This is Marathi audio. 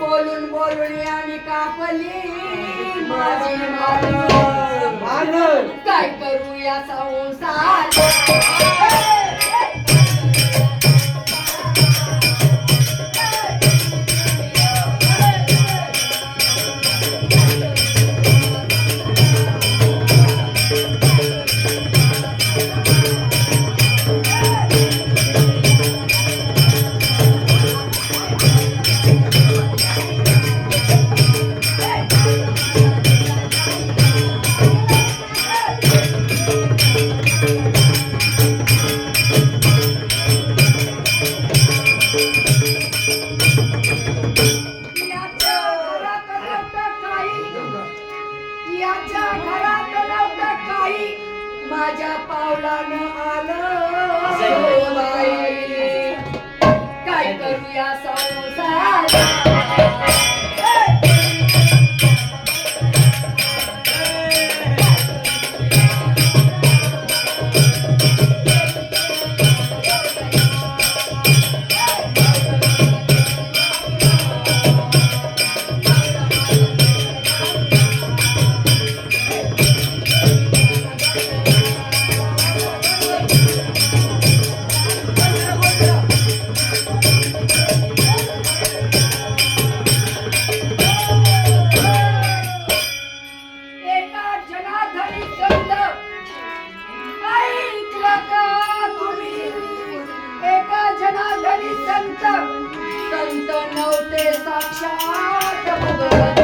बोलून बोलून आणि कापली. माझी मान काय करूया संसार घरात नव्हतं काही. माझ्या पावलानं आलं. बाई. काय करू या संसार să-ți așa,